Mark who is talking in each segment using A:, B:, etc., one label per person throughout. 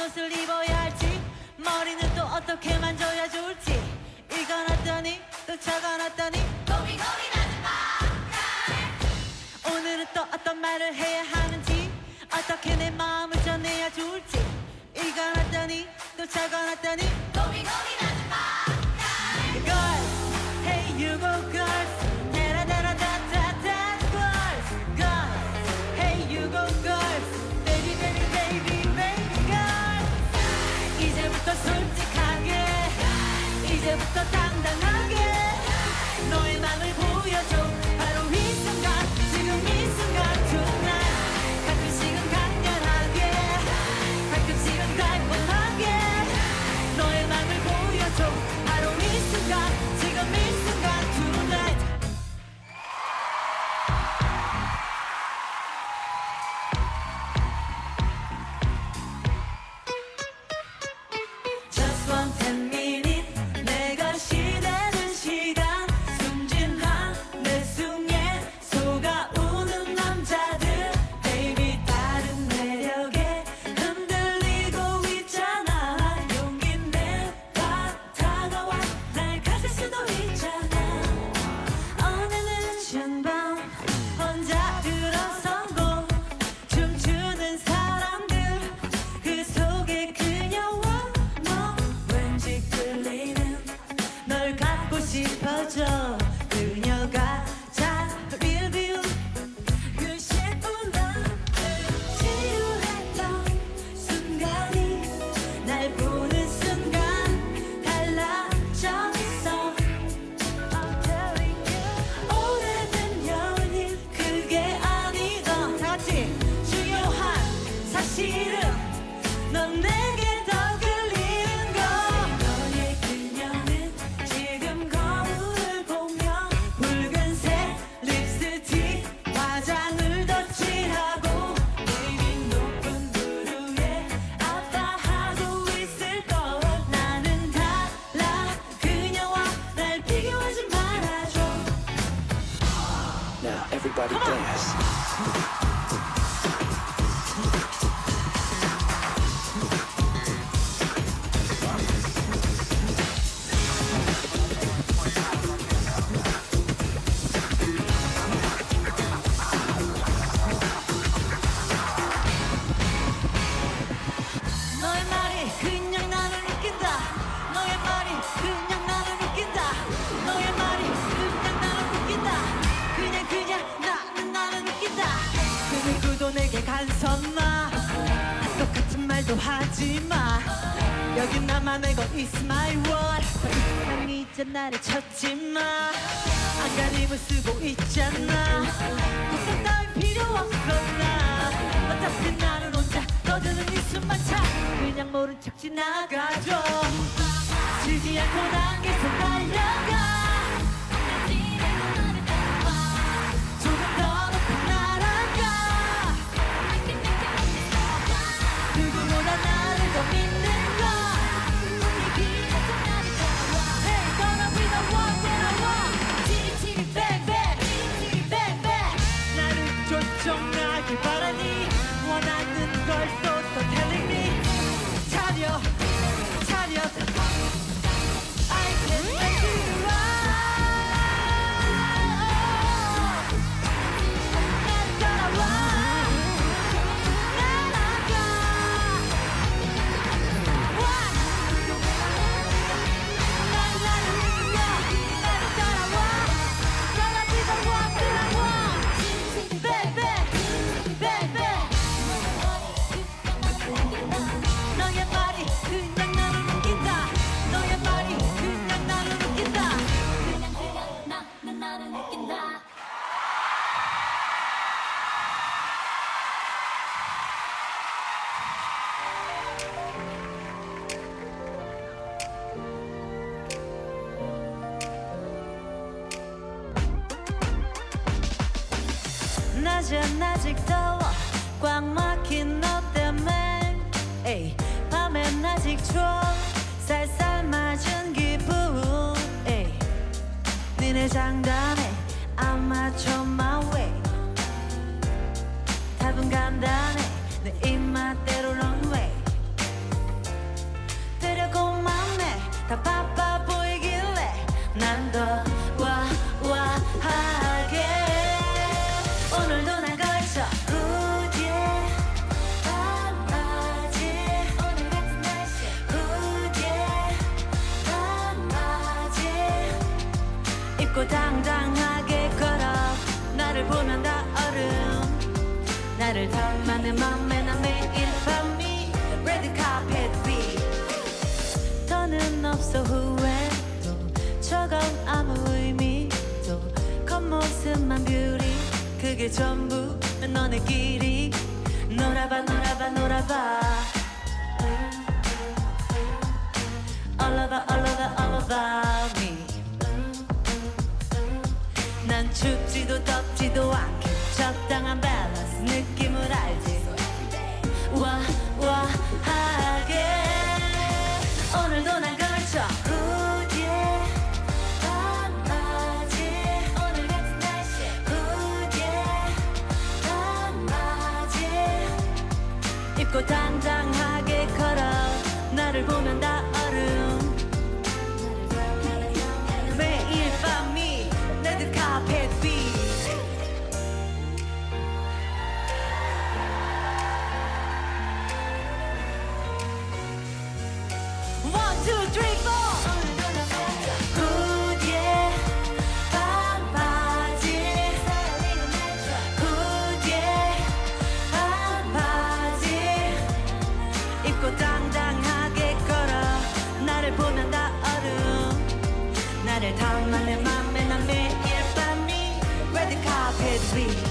A: 옷을 입어야 할지 머리는 또 어떻게 만져야 좋을지. 읽어놨더니 또 적어놨더니 고민 고민하지 마 오늘은 또 어떤 말을 해야 하는지 어떻게 내 마음을 전해야 좋을지. 읽어놨더니 또 적어놨더니 고민 고민하지 마 Girls, hey you go girls 싶어져 그녀가 비운 그 10분 앞을 치유했던 순간이 날 보는 순간 달라졌어. I'm telling you 오래된 연인 그게 아니던 다 같이 중요한 사실은 넌내
B: everybody dance.
A: 말도 하지마. 여긴 나만의 건 It's my world. 더 이상 이제 나를 찾지 마. 안간힘을 쓰고 있잖아. 걱정 따윈 필요 없어 나. 어차피 나는 혼자 떠드는 이 숨만 차. 그냥 모른 척 지나가줘 지지 않고 난 계속 달려가 나 낮엔 아직 더워 꽉 막힌 너 때문에. 에이, 밤엔 아직 추워 살살 맞은 기분. 에이, 니네 장단에 I match on my way. 답은 간단해. 내 입맛 대 입고 당당하게 걸어. 나를 보면 다 얼음. 나를 닮아 내 맘에 난 매일 밤이 Red carpet beat. 더는 없어 후회도. 저건 아무 의미도. 겉모습만 뷰티 그게 전부 너네 길이. 놀아봐 놀아봐 놀아봐 지도 덥지도 않게 적당한 밸런스 느낌을 알지. 와와하게. 오늘도 난 걸쳐 yeah 반바지. 오늘 같은 날씨 yeah 반바지. 입고 당 나를 담아 내 맘에 난 매일 밤이 Red carpet 위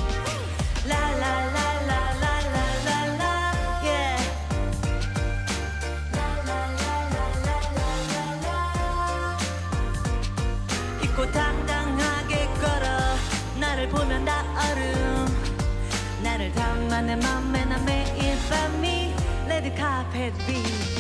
A: the carpet be?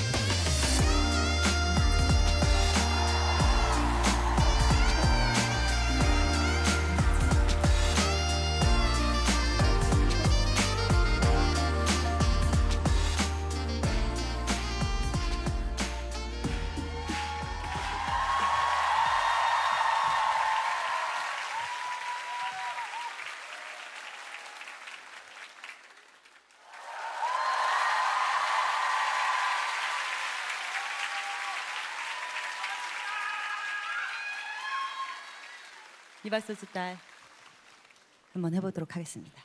A: 이발소스 딸 한번 해보도록 하겠습니다.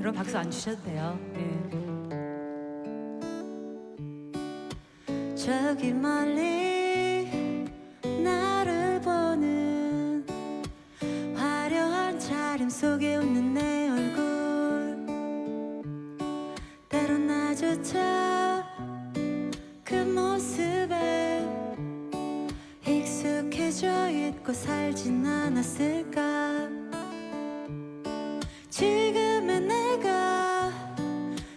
A: 여러분 박수 안 주셔도 돼요. 예. 저기 멀리 나조차 그 모습에 익숙해져 있고 살진 않았을까? 지금의 내가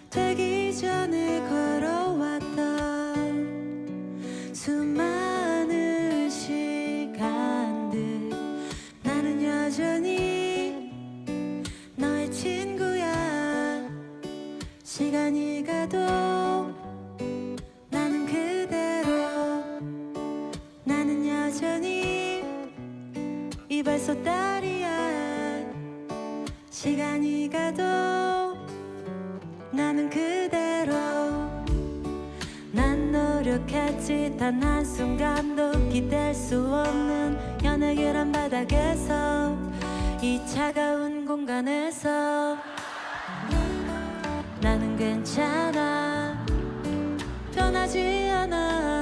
A: 되기 전에 걸어왔던 수많은 시간이 가도 나는 그대로. 난 노력했지 단 한순간도 기댈 수 없는 연예계란 바닥에서 이 차가운 공간에서. 나는 괜찮아. 변하지 않아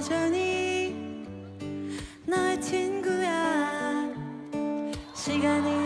A: 여전히 너의 친구야. 시간이